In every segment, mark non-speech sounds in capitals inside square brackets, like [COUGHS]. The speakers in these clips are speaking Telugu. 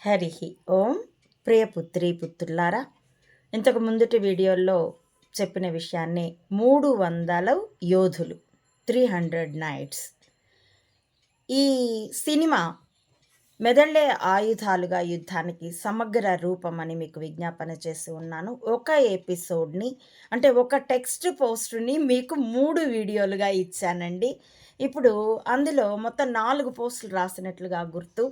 హరి ఓం ప్రియ పుత్రి పుత్రులారా ఇంతకు ముందుటి వీడియోల్లో చెప్పిన విషయాన్ని మూడు వందల యోధులు త్రీ హండ్రెడ్ నైట్స్. ఈ సినిమా మెదళ్ళే ఆయుధాలుగా యుద్ధానికి సమగ్ర రూపం అని మీకు విజ్ఞాపన చేసి ఉన్నాను. ఒక ఎపిసోడ్ని అంటే ఒక టెక్స్ట్ పోస్ట్ని మీకు మూడు వీడియోలుగా ఇచ్చానండి. ఇప్పుడు అందులో మొత్తం నాలుగు పోస్టులు రాసినట్లుగా గుర్తు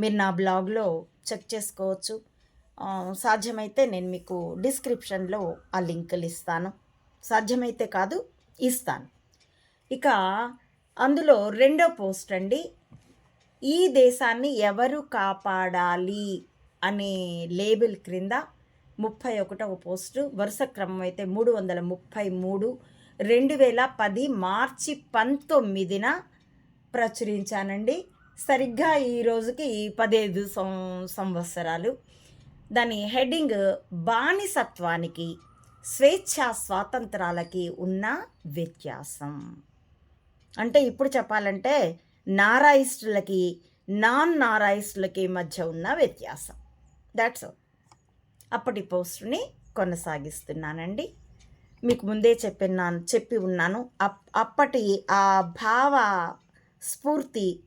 మీరు నా బ్లాగ్లో చెక్ చేసుకోవచ్చు. సాధ్యమైతే నేను మీకు డిస్క్రిప్షన్లో ఆ లింకులు ఇస్తాను. సాధ్యమైతే కాదు ఇస్తాను. ఇక అందులో రెండో పోస్ట్ అండి. ఈ దేశాన్ని ఎవరు కాపాడాలి అనే లేబుల్ క్రింద ముప్పై ఒకటవ పోస్టు వరుస క్రమం అయితే మూడు వందల ముప్పై మూడు. రెండు వేల పది మార్చి పంతొమ్మిదిన ప్రచురించానండి. సరిగ్గా ఈ రోజుకి పదిహేదు సం సంవత్సరాలు. దాని హెడ్డింగ్ బానిసత్వానికి స్వేచ్ఛా స్వాతంత్రాలకి ఉన్న వ్యత్యాసం. అంటే ఇప్పుడు చెప్పాలంటే నారాయిస్టులకి నాన్ నారాయిస్టులకి మధ్య ఉన్న వ్యత్యాసం. దాట్స్ అప్పటి పోస్టుని కొనసాగిస్తున్నానండి. మీకు ముందే చెప్పిన్నాను చెప్పి ఉన్నాను. అప్ అప్పటి ఆ భావ స్ఫూర్తి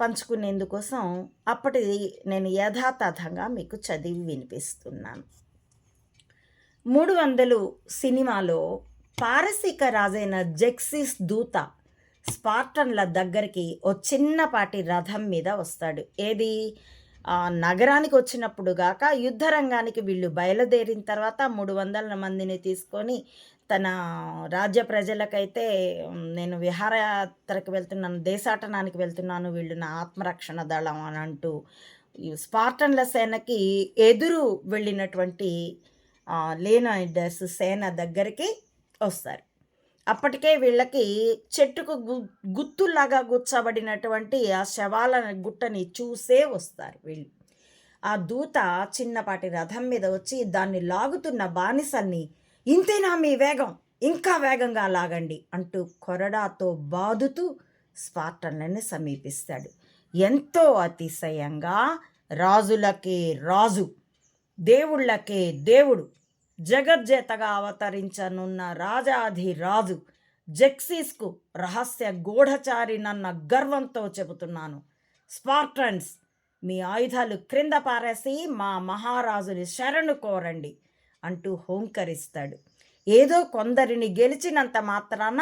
పంచుకునేందుకోసం అప్పటిది నేను యథాతథంగా మీకు చదివి వినిపిస్తున్నాను. మూడు వందలు సినిమాలో పారసీక రాజైన జెక్సిస్ దూత స్పార్టన్ల దగ్గరికి ఓ చిన్నపాటి రథం మీద వస్తాడు. ఏది? నగరానికి వచ్చినప్పుడు గాక యుద్ధ రంగానికి వీళ్ళు బయలుదేరిన తర్వాత మూడు వందల మందిని తీసుకొని తన రాజ్య ప్రజలకైతే నేను విహారయాత్రకు వెళ్తున్నాను దేశాటనానికి వెళ్తున్నాను వీళ్ళు నా ఆత్మరక్షణ దళం అని అంటూ స్పార్టన్ల సేనకి ఎదురు వెళ్ళినటువంటి లేనైడర్స్ సేన దగ్గరికి వస్తారు. అప్పటికే వీళ్ళకి చెట్టుకు గు గుత్తులాగా గుచ్చబడినటువంటి ఆ శవాల గుట్టని చూసే వస్తారు వీళ్ళు. ఆ దూత చిన్నపాటి రథం మీద వచ్చి దాన్ని లాగుతున్న బానిసల్ని ఇంతేనా మీ వేగం. ఇంకా వేగంగా లాగండి అంటూ కొరడాతో బాదుతూ స్పార్టన్లని సమీపిస్తాడు. ఎంతో అతిశయంగా రాజులకే రాజు దేవుళ్ళకే దేవుడు జగజ్జేతగా అవతరించనున్న రాజాధి రాజు జెక్సీస్కు రహస్య గూఢచారి నన్న గర్వంతో చెబుతున్నాను. స్పార్టన్స్ మీ ఆయుధాలు క్రింద పారేసి మా మహారాజుని శరణు కోరండి. అంటూ హోంకరిస్తాడు. ఏదో కొందరిని గెలిచినంత మాత్రాన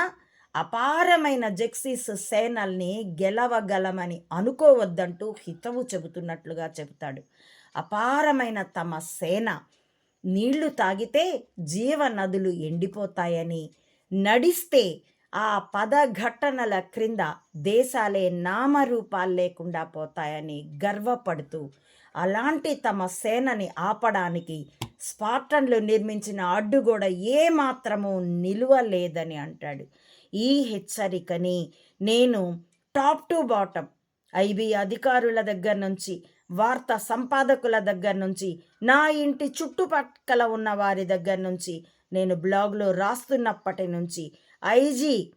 అపారమైన జెక్సీస్ సేనల్ని గెలవగలమని అనుకోవద్దంటూ హితవు చెబుతున్నట్లుగా చెబుతాడు. అపారమైన తమ సేన నీళ్ళు తాగితే జీవనదులు ఎండిపోతాయని నడిస్తే ఆ పదఘట్టనల క్రింద దేశాలే నామరూపాలు లేకుండా పోతాయని గర్వపడుతూ అలాంటి తమ సేనని ఆపడానికి స్పార్టన్లు నిర్మించిన అడ్డుగోడ ఏమాత్రము నిలువలేదని అంటాడు. ఈ హెచ్చరికని నేను టాప్ టు బాటమ్ ఐబీ అధికారుల దగ్గర నుంచి వార్తా సంపాదకుల దగ్గర నుంచి నా ఇంటి చుట్టుపక్కల ఉన్న వారి దగ్గర నుంచి నేను బ్లాగ్లో రాస్తున్నప్పటి నుంచి ఐజీ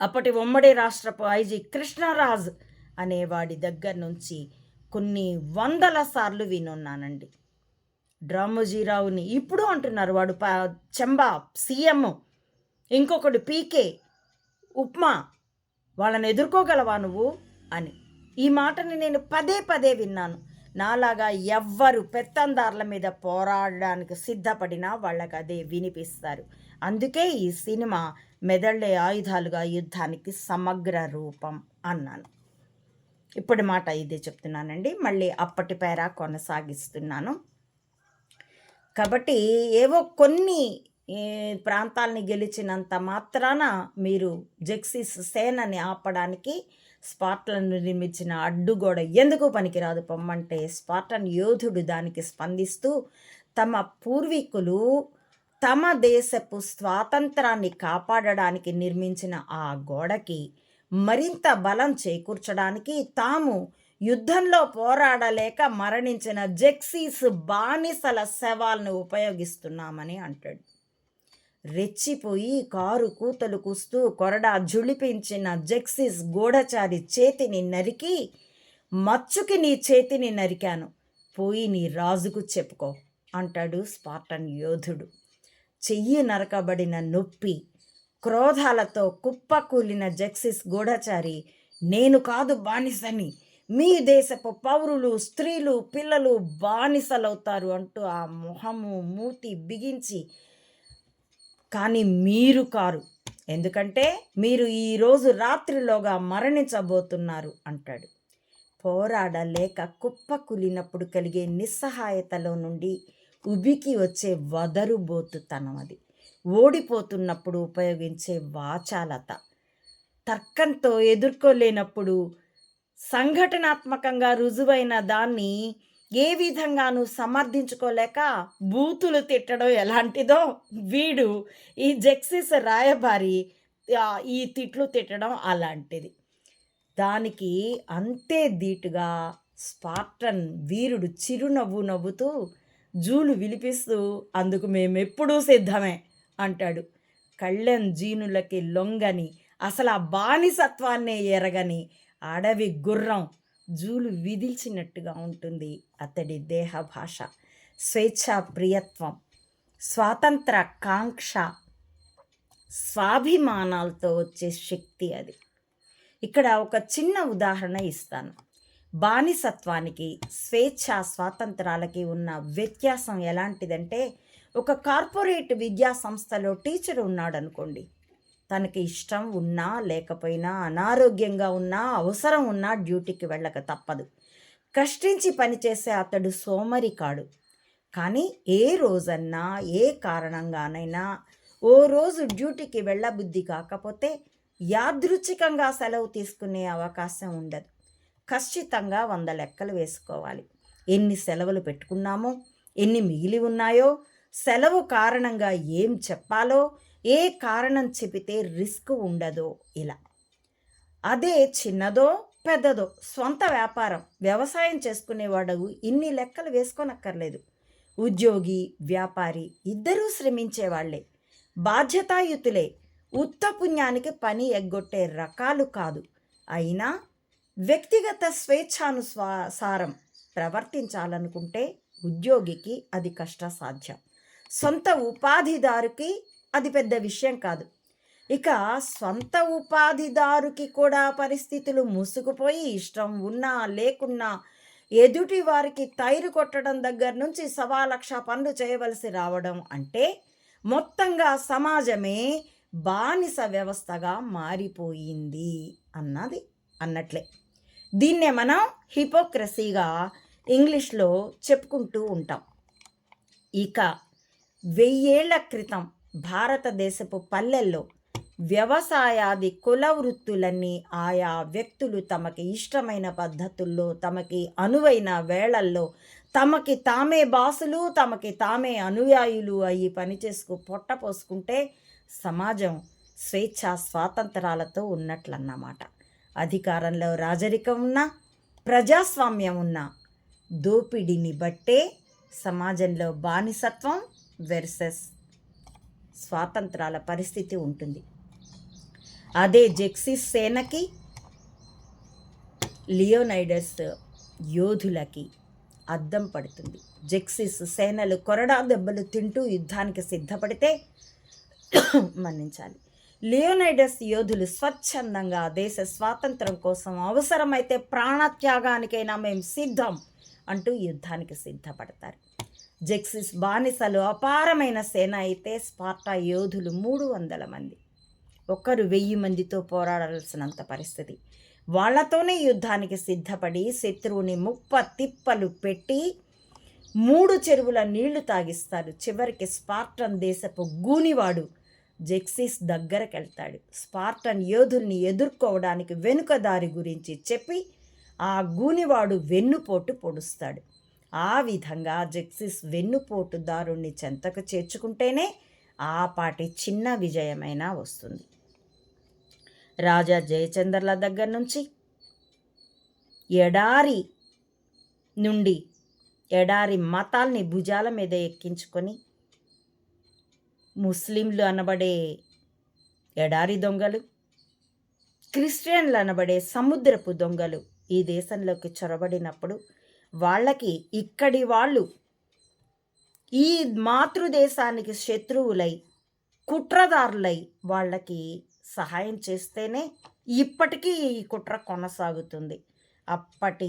అప్పటి ఉమ్మడి రాష్ట్రపు ఐజీ కృష్ణరాజ్ అనేవాడి దగ్గర నుంచి కొన్ని వందల సార్లు వినున్నానండి. డ్రామోజీరావుని ఇప్పుడు అంటున్నారు వాడు ప చెంబా సీఎం ఇంకొకడు పీకే ఉప్మా వాళ్ళని ఎదుర్కోగలవా నువ్వు? అని. ఈ మాటని నేను పదే పదే విన్నాను. నాలాగా ఎవ్వరు పెత్తందారుల మీద పోరాడడానికి సిద్ధపడినా వాళ్ళకి అదే వినిపిస్తారు. అందుకే ఈ సినిమా మెదళ్ళే ఆయుధాలుగా యుద్ధానికి సమగ్ర రూపం అన్నాను. ఇప్పుడు మాట ఇదే చెప్తున్నానండి. మళ్ళీ అప్పటి పేర కొనసాగిస్తున్నాను. కాబట్టి ఏవో కొన్ని ప్రాంతాల్ని ప్రాంతాలని గెలిచినంత మాత్రాన మీరు జెక్సిస్ సేనని ఆపడానికి స్పాట్లను నిర్మించిన అడ్డుగోడ ఎందుకు పనికిరాదు? పొమ్మంటే స్పార్టన్ యోధుడు దానికి స్పందిస్తూ తమ పూర్వీకులు తమ దేశపు స్వాతంత్రాన్ని కాపాడడానికి నిర్మించిన ఆ గోడకి మరింత బలం చేకూర్చడానికి తాము యుద్ధంలో పోరాడలేక మరణించిన జెక్సీస్ బానిసల శవాలను ఉపయోగిస్తున్నామని అంటాడు. రెచ్చిపోయి కారు కూతలు కూస్తూ కొరడా జుళిపించిన జెక్సిస్ గూఢచారి చేతిని నరికి మచ్చుకి నీ చేతిని నరికాను పోయి నీ రాజుకు చెప్పుకో అంటాడు స్పార్టన్ యోధుడు. చెయ్యి నరకబడిన నొప్పి క్రోధాలతో కుప్పకూలిన జెక్సిస్ గూఢచారి నేను కాదు బానిసని మీ దేశపు పౌరులు స్త్రీలు పిల్లలు బానిసలవుతారు అంటూ ఆ మొహము మూతి బిగించి కానీ మీరు కారు. ఎందుకంటే మీరు ఈరోజు రాత్రిలోగా మరణించబోతున్నారు అంటాడు. పోరాడలేక కుప్పకులినప్పుడు కలిగే నిస్సహాయతలో నుండి ఉబికి వచ్చే వదరుబోతుతనం అది. ఓడిపోతున్నప్పుడు ఉపయోగించే వాచాలత. తర్కంతో ఎదుర్కోలేనప్పుడు సంఘటనాత్మకంగా రుజువైన దాన్ని ఏ విధంగానూ సమర్థించుకోలేక బూతులు తిట్టడం ఎలాంటిదో వీడు ఈ జెక్సిస్ రాయబారి ఈ తిట్లు తిట్టడం అలాంటిది. దానికి అంతే ధీటుగా స్పార్టన్ వీరుడు చిరునవ్వు నవ్వుతూ జూలు విలిపిస్తూ అందుకు మేమెప్పుడూ సిద్ధమే అంటాడు. కళ్ళెం జీనులకి లొంగని అసలు ఆ బానిసత్వాన్నే ఎరగని అడవి గుర్రం జూలు విదిల్చినట్టుగా ఉంటుంది అతడి దేహ భాష స్వేచ్ఛా ప్రియత్వం స్వాతంత్ర కాంక్ష స్వాభిమానాలతో వచ్చే శక్తి అది. ఇక్కడ ఒక చిన్న ఉదాహరణ ఇస్తాను. బానిసత్వానికి స్వేచ్ఛ స్వాతంత్రాలకి ఉన్న వ్యత్యాసం ఎలాంటిదంటే ఒక కార్పొరేట్ విద్యా సంస్థలో టీచర్ ఉన్నాడు అనుకోండి తనకి ఇష్టం ఉన్నా లేకపోయినా అనారోగ్యంగా ఉన్నా అవసరం ఉన్నా డ్యూటీకి వెళ్ళక తప్పదు. కష్టించి పనిచేసే అతడు సోమరి కాడు. కానీ ఏ రోజన్నా ఏ కారణంగానైనా ఓ రోజు డ్యూటీకి వెళ్ళబుద్ధి కాకపోతే యాదృచ్ఛికంగా సెలవు తీసుకునే అవకాశం ఉండదు. ఖచ్చితంగా వంద లెక్కలు వేసుకోవాలి. ఎన్ని సెలవులు పెట్టుకున్నామో ఎన్ని మిగిలి ఉన్నాయో సెలవు కారణంగా ఏం చెప్పాలో ఏ కారణం చెబితే రిస్క్ ఉండదో ఇలా. అదే చిన్నదో పెద్దదో సొంత వ్యాపారం వ్యవసాయం చేసుకునేవాడు ఇన్ని లెక్కలు వేసుకోనక్కర్లేదు. ఉద్యోగి వ్యాపారి ఇద్దరూ శ్రమించేవాళ్ళే. బాధ్యతాయుతులే. ఉత్తపుణ్యానికి పని ఎగ్గొట్టే రకాలు కాదు. అయినా వ్యక్తిగత స్వేచ్ఛానుసారం ప్రవర్తించాలనుకుంటే ఉద్యోగికి అది కష్టసాధ్యం. సొంత ఉపాధిదారుకి అది పెద్ద విషయం కాదు. ఇక సొంత ఉపాధిదారుకి కూడా పరిస్థితులు ముసుగుపోయి ఇష్టం ఉన్నా లేకున్నా ఎదుటి వారికి తైరు కొట్టడం దగ్గర నుంచి సవా లక్ష పనులు చేయవలసి రావడం అంటే మొత్తంగా సమాజమే బానిస వ్యవస్థగా మారిపోయింది అన్నది అన్నట్లే. దీన్నే మనం హిపోక్రసీగా ఇంగ్లీష్లో చెప్పుకుంటూ ఉంటాం. ఇక వెయ్యేళ్ళ క్రితం భారతదేశపు పల్లెల్లో వ్యవసాయాది కుల వృత్తులన్నీ ఆయా వ్యక్తులు తమకి ఇష్టమైన పద్ధతుల్లో తమకి అనువైన వేళల్లో తమకి తామే బాసులు తమకి తామే అనుయాయులు అయ్యి పనిచేసుకు పొట్ట పోసుకుంటే సమాజం స్వేచ్ఛ స్వాతంత్రాలతో ఉన్నట్లన్నమాట. అధికారంలో రాజరికం ఉన్నా ప్రజాస్వామ్యం ఉన్నా దోపిడీని బట్టే సమాజంలో బానిసత్వం వెర్సెస్ స్వాతంత్రాల పరిస్థితి ఉంటుంది. అదే జెక్సిస్ సేనకి లియోనైడస్ యోధులకి అద్దం పడుతుంది. జెక్సిస్ సేనలు కొరడా దెబ్బలు తింటూ యుద్ధానికి సిద్ధపడితే [COUGHS] మన్నించాలి. లియోనైడస్ యోధులు స్వచ్ఛందంగా దేశ స్వాతంత్రం కోసం అవసరమైతే ప్రాణత్యాగానికైనా మేము సిద్ధం అంటూ యుద్ధానికి సిద్ధపడతారు. జెక్సిస్ బానిసలు అపారమైన సేన అయితే స్పార్టా యోధులు మూడు వందల మంది. ఒక్కరు వెయ్యి మందితో పోరాడాల్సినంత పరిస్థితి. వాళ్ళతోనే యుద్ధానికి సిద్ధపడి శత్రువుని ముప్ప తిప్పలు పెట్టి మూడు చెరువుల నీళ్ళు తాగిస్తారు చివరికి స్పార్టన్ దేశపు గూనివాడు జెక్సిస్ దగ్గరకెళ్తాడు. స్పార్టన్ యోధుల్ని ఎదుర్కోవడానికి వెనుక దారి గురించి చెప్పి ఆ గూనివాడు వెన్నుపోటు పొడుస్తాడు. ఆ విధంగా జెక్సిస్ వెన్నుపోటుదారుణ్ణి చెంతకు చేర్చుకుంటేనే ఆ పాటి చిన్న విజయమైనా వస్తుంది. రాజా జయచంద్రల దగ్గర నుంచి ఎడారి నుండి ఎడారి మతాల్ని భుజాల మీద ఎక్కించుకొని ముస్లింలు అనబడే ఎడారి దొంగలు క్రిస్టియన్లు అనబడే సముద్రపు దొంగలు ఈ దేశంలోకి చొరబడినప్పుడు వాళ్ళకి ఇక్కడి వాళ్ళు ఈ మాతృదేశానికి శత్రువులై కుట్రదారులై వాళ్ళకి సహాయం చేస్తేనే ఇప్పటికీ ఈ కుట్ర కొనసాగుతుంది. అప్పటి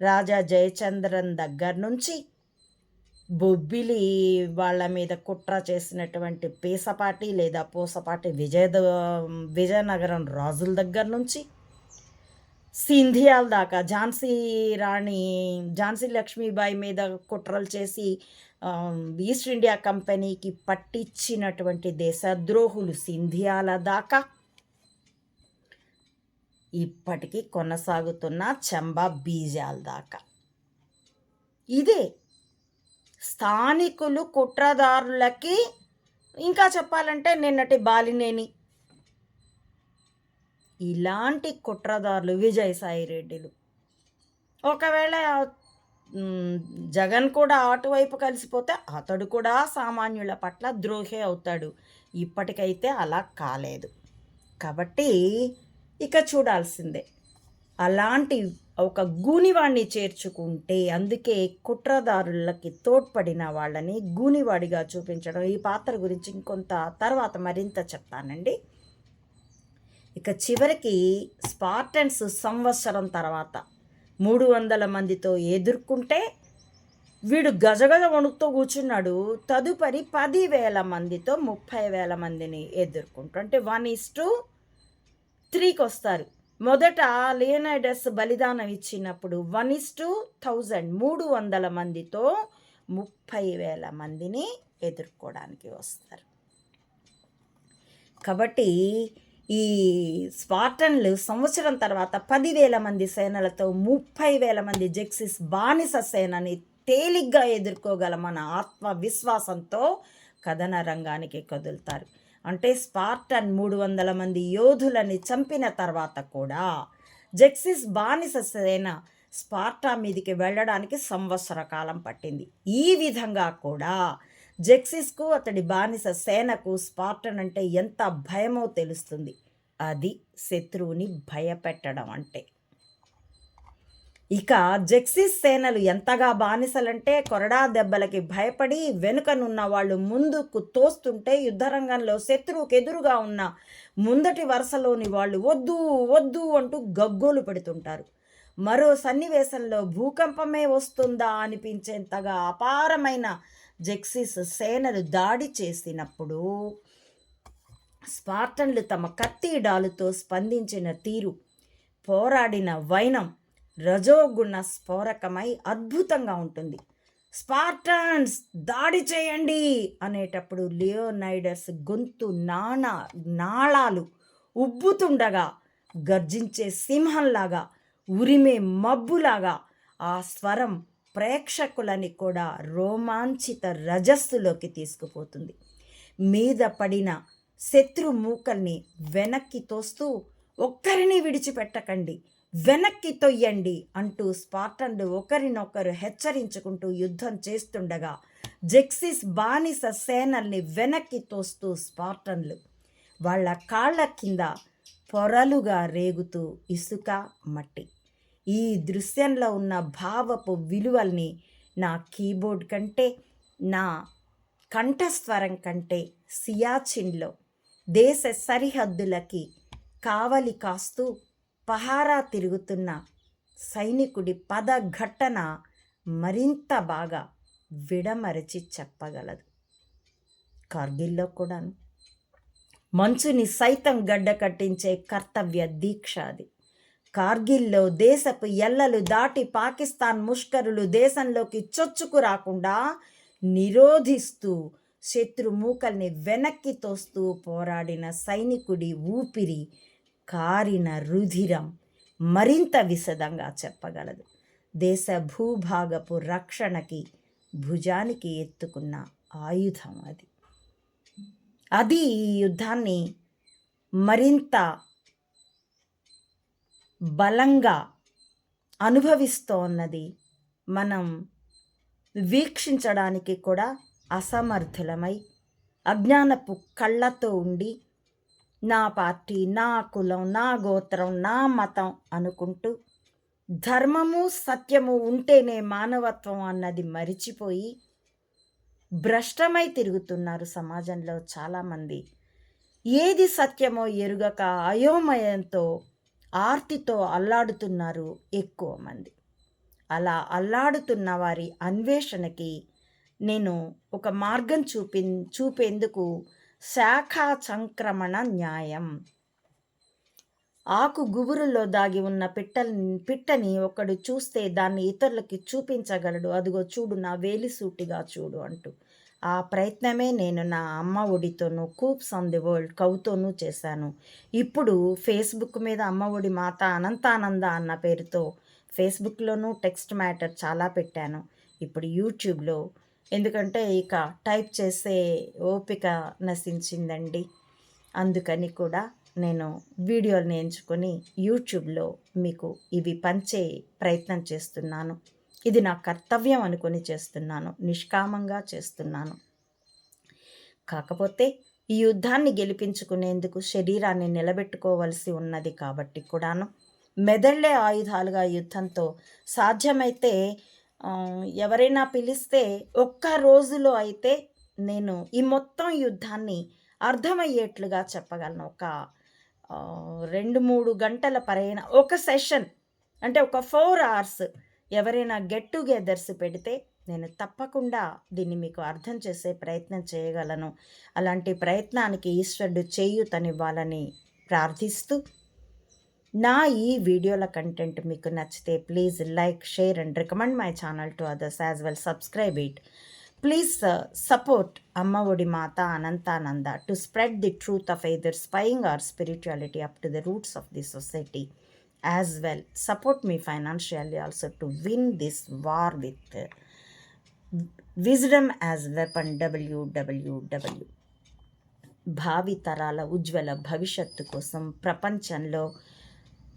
రాజా జయచంద్రన్ దగ్గర నుంచి బొబ్బిలి వాళ్ళ మీద కుట్ర చేసినటువంటి పీసపాటి లేదా పూసపాటి విజయ విజయనగరం రాజుల దగ్గర నుంచి సింధియాల దాకా ఝాన్సీ రాణి ఝాన్సీ లక్ష్మీబాయి మీద కుట్రలు చేసి ఈస్ట్ ఇండియా కంపెనీకి పట్టించినటువంటి దేశద్రోహులు సింధియాల దాకా. ఇప్పటికీ కొనసాగుతున్న చంబా బీజాల దాకా. ఇదే స్థానికులు కుట్రదారులకి ఇంకా చెప్పాలంటే నిన్నటి బాలినేని ఇలాంటి కుట్రదారులు విజయసాయి రెడ్డిలు. ఒకవేళ జగన్ కూడా అటువైపు కలిసిపోతే అతడు కూడా సామాన్యుల పట్ల ద్రోహి అవుతాడు. ఇప్పటికైతే అలా కాలేదు. కాబట్టి ఇక చూడాల్సిందే. అలాంటి ఒక గూనివాడిని చేర్చుకుంటే అందుకే కుట్రదారులకి తోడ్పడిన వాళ్ళని గూనివాడిగా చూపించడం. ఈ పాత్ర గురించి ఇంకొంత తర్వాత మరింత చెప్తానండి. ఇక చివరికి స్పార్టన్స్ సంవత్సరం తర్వాత మూడు వందల మందితో ఎదుర్కొంటే వీడు గజగజ వణుకుతో కూర్చున్నాడు. తదుపరి పదివేల మందితో ముప్పై వేల మందిని ఎదుర్కొంటూ అంటే వన్ ఇస్ టు త్రీకి వస్తారు. మొదట లియనైడస్ బలిదానం ఇచ్చినప్పుడు వన్ ఇస్ టు థౌజండ్ మూడు వందల మందితో ముప్పై వేల మందిని ఎదుర్కోవడానికి వస్తారు. కాబట్టి ఈ స్పార్టన్లు సంవత్సరం తర్వాత పదివేల మంది సేనలతో ముప్పై వేల మంది జెక్సిస్ బానిస సేనని తేలిగ్గా ఎదుర్కోగల మన ఆత్మవిశ్వాసంతో కథన రంగానికి కదులుతారు. అంటే స్పార్టన్ మూడు వందల మంది యోధులని చంపిన తర్వాత కూడా జెక్సిస్ బానిస సేన స్పార్టా మీదికి వెళ్ళడానికి సంవత్సర కాలం పట్టింది. ఈ విధంగా కూడా జెక్సిస్కు అతడి బానిస సేనకు స్పార్టన్ అంటే ఎంత భయమో తెలుస్తుంది. అది శత్రువుని భయపెట్టడం అంటే. ఇక జెక్సిస్ సేనలు ఎంతగా బానిసలంటే కొరడా దెబ్బలకి భయపడి వెనుకనున్న వాళ్ళు ముందుకు తోస్తుంటే యుద్ధరంగంలో శత్రువుకు ఎదురుగా ఉన్న ముందటి వరుసలోని వాళ్ళు వద్దు వద్దు అంటూ గగ్గోలు పెడుతుంటారు. మరో సన్నివేశంలో భూకంపమే వస్తుందా అనిపించేంతగా అపారమైన జెక్సిస్ సేనలు దాడి చేసినప్పుడు స్పార్టన్లు తమ కత్తి డాలుతో స్పందించిన తీరు పోరాడిన వైనం రజోగుణ స్ఫోరకమై అద్భుతంగా ఉంటుంది. స్పార్టన్స్ దాడి చేయండి అనేటప్పుడు లియోనైడర్స్ గొంతు నానా నాళాలు ఉబ్బుతుండగా గర్జించే సింహంలాగా ఉరిమే మబ్బులాగా ఆ స్వరం ప్రేక్షకులని కూడా రోమాంచిత రజస్సులోకి తీసుకుపోతుంది. మీద పడిన శత్రు మూకల్ని వెనక్కి తోస్తూ ఒక్కరిని విడిచిపెట్టకండి వెనక్కి తొయ్యండి అంటూ స్పార్టన్లు ఒకరినొకరు హెచ్చరించుకుంటూ యుద్ధం చేస్తుండగా జెక్సిస్ బానిస సేనల్ని వెనక్కి తోస్తూ స్పార్టన్లు వాళ్ళ కాళ్ళ కింద పొరలుగా రేగుతూ ఇసుక మట్టి. ఈ దృశ్యంలో ఉన్న భావపు విలువల్ని నా కీబోర్డ్ కంటే నా కంఠస్వరం కంటే సియాచిన్లో దేశ సరిహద్దులకి కావలి కాస్తూ పహారా తిరుగుతున్న సైనికుడి పద ఘటన మరింత బాగా విడమరచి చెప్పగలదు. కార్గిల్లో కూడాను. మంచుని సైతం గడ్డ కట్టించే కర్తవ్య దీక్ష అది. కార్గిల్లో దేశపు ఎల్లలు దాటి పాకిస్తాన్ ముష్కరులు దేశంలోకి చొచ్చుకు రాకుండా నిరోధిస్తూ శత్రు మూకల్ని వెనక్కి తోస్తూ పోరాడిన సైనికుడి ఊపిరి కారిన రుధిరం మరింత విశదంగా చెప్పగలదు. దేశ భూభాగపు రక్షణకి భుజానికి ఎత్తుకున్న ఆయుధం అది. అది ఈ యుద్ధాన్ని మరింత బలంగా అనుభవిస్తోన్నది మనం వీక్షించడానికి కూడా అసమర్థులమై అజ్ఞానపు కళ్ళతో ఉండి నా పార్టీ నా కులం నా గోత్రం నా మతం అనుకుంటూ ధర్మము సత్యము ఉంటేనే మానవత్వం అన్నది మరిచిపోయి భ్రష్టమై తిరుగుతున్నారు సమాజంలో చాలామంది. ఏది సత్యమో ఎరుగక అయోమయంతో ఆర్తితో అల్లాడుతున్నారు ఎక్కువ మంది. అలా అల్లాడుతున్న వారి అన్వేషణకి నేను ఒక మార్గం చూపి చూపేందుకు శాఖా సంక్రమణ న్యాయం. ఆకు గుబురులో దాగి ఉన్న పిట్ట పిట్టని ఒకడు చూస్తే దాన్ని ఇతరులకి చూపించగలడు. అదిగో చూడు నా వేలిసూటిగా చూడు అంటూ. ఆ ప్రయత్నమే నేను నా అమ్మ ఒడితోనూ కూప్స్ ఆన్ ది వరల్డ్ కవుతోనూ చేశాను. ఇప్పుడు ఫేస్బుక్ మీద అమ్మ ఒడి మాత అనంతానంద అన్న పేరుతో ఫేస్బుక్లోనూ టెక్స్ట్ మ్యాటర్ చాలా పెట్టాను. ఇప్పుడు యూట్యూబ్లో. ఎందుకంటే ఇక టైప్ చేసే ఓపిక నశించిందండి. అందుకని కూడా నేను వీడియోలను ఎంచుకొని యూట్యూబ్లో మీకు ఇవి పంచే ప్రయత్నం చేస్తున్నాను. ఇది నా కర్తవ్యం అనుకొని చేస్తున్నాను. నిష్కామంగా చేస్తున్నాను. కాకపోతే ఈ యుద్ధాన్ని గెలిపించుకునేందుకు శరీరాన్ని నిలబెట్టుకోవలసి ఉన్నది కాబట్టి కూడాను. మెదళ్ళే ఆయుధాలుగా యుద్ధంతో సాధ్యమైతే ఎవరైనా పిలిస్తే ఒక్క రోజులో అయితే నేను ఈ మొత్తం యుద్ధాన్ని అర్థమయ్యేట్లుగా చెప్పగలను. ఒక రెండు మూడు గంటల పరైన ఒక సెషన్ అంటే ఒక ఫోర్ అవర్స్ ఎవరైనా గెట్ టుగెదర్స్ పెడితే నేను తప్పకుండా దీన్ని మీకు అర్థం చేసే ప్రయత్నం చేయగలను. అలాంటి ప్రయత్నానికి ఈశ్వరుడు చేయూతనివ్వాలని ప్రార్థిస్తూ నా ఈ వీడియోల కంటెంట్ మీకు నచ్చితే please like share and recommend my channel to others as well. Subscribe it. Please uh, support Amma Odi Mata Anantananda to spread the truth of either spying or spirituality up to the roots of the society. As well support me financially also to win this war with wisdom as weapon డబ్ల్యూడబ్ల్యూడబ్ల్యూ భావి తరాల ఉజ్వల భవిష్యత్తు కోసం ప్రపంచంలో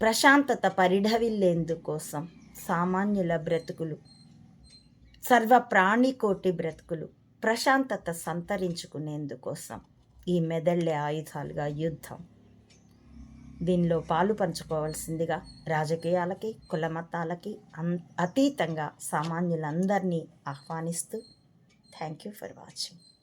ప్రశాంతత పరిఢవిల్లేందుకోసం సామాన్యుల బ్రతుకులు సర్వ ప్రాణికోటి బ్రతుకులు ప్రశాంతత సంతరించుకునేందుకోసం ఈ మెదళ్ళే ఆయుధాలుగా యుద్ధం. దీనిలో పాలు పంచుకోవాల్సిందిగా రాజకీయాలకి కులమతాలకి అన్ అతీతంగా సామాన్యులందరినీ ఆహ్వానిస్తూ థ్యాంక్ యూ ఫర్ వాచింగ్.